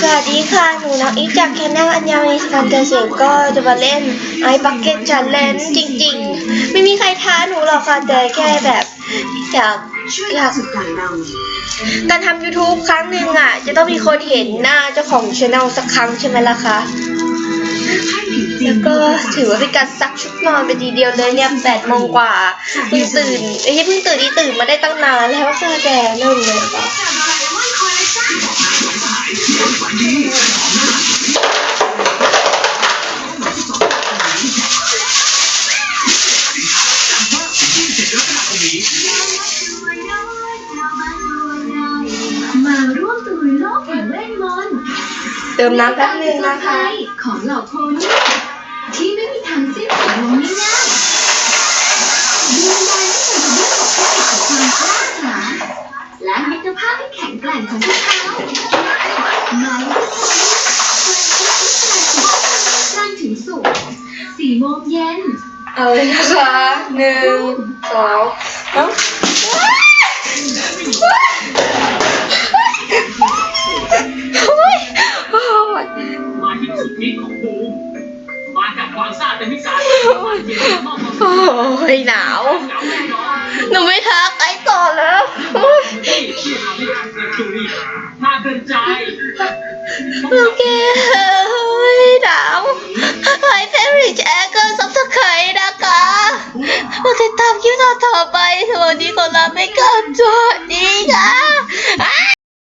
สวัสดีค่ะ หนูน้องอีฟจากแคนนลอัญญามีสกันเกษตรก็จะมาเล่นไอ้บักเก็ตชันเลนจริง ๆ ไม่มีใครท้าหนูหรอกค่ะแต่แค่แบบอยากอยากการทำ YouTube ครั้งหนึ่งอะ จะต้องมีคนเห็นหน้าเจ้าของช anel สักครั้งใช่ไหมล่ะคะ แล้วก็ถือว่าเป็นการซักชุดนอนไปทีเดียวเลยเนี่ยแปดโมงกว่าเพิ่งตื่นไม่ใช่เพิ่งตื่นที่ตื่นมาได้ตั้งนานแล้วค่ะแต่เริ่มเลยค่ะ มาร่วมตุยโลกแห่งเวทมนต์เติมน้ำแป๊บนึงนะคะ ของเหล่าโพนี่ที่ไม่มีทางสิ้นสุดลงง่ายๆดูแลให้เธอเป็นเรื่องของความกล้าหาญและมิตรภาพที่แข็งแกร่งของพวกเขาหมาร่วมตะลุยจันทร์ถึงศุกร์สี่โมงเย็น เอาเลยนะคะหนึ่งสองสามโอ้ยโอ้ยมาที่สุดที่ของบูมมากับความซาเป็นพิการมอบความโอ้ยหนาวหงาแน่นอนหนูไม่ทักไอ้ต่อแล้วโอ้ยที่ที่ทำให้การเรียนรู้มาเป็นใจโอเคโอ้ยหนาวไอ้เฟรนด์แอร์ก็ซับสไครต์นะคะ มาติดตามคลิปต่อๆไปสวัสดีคนลาไปก่อนสวัสดีค่ะ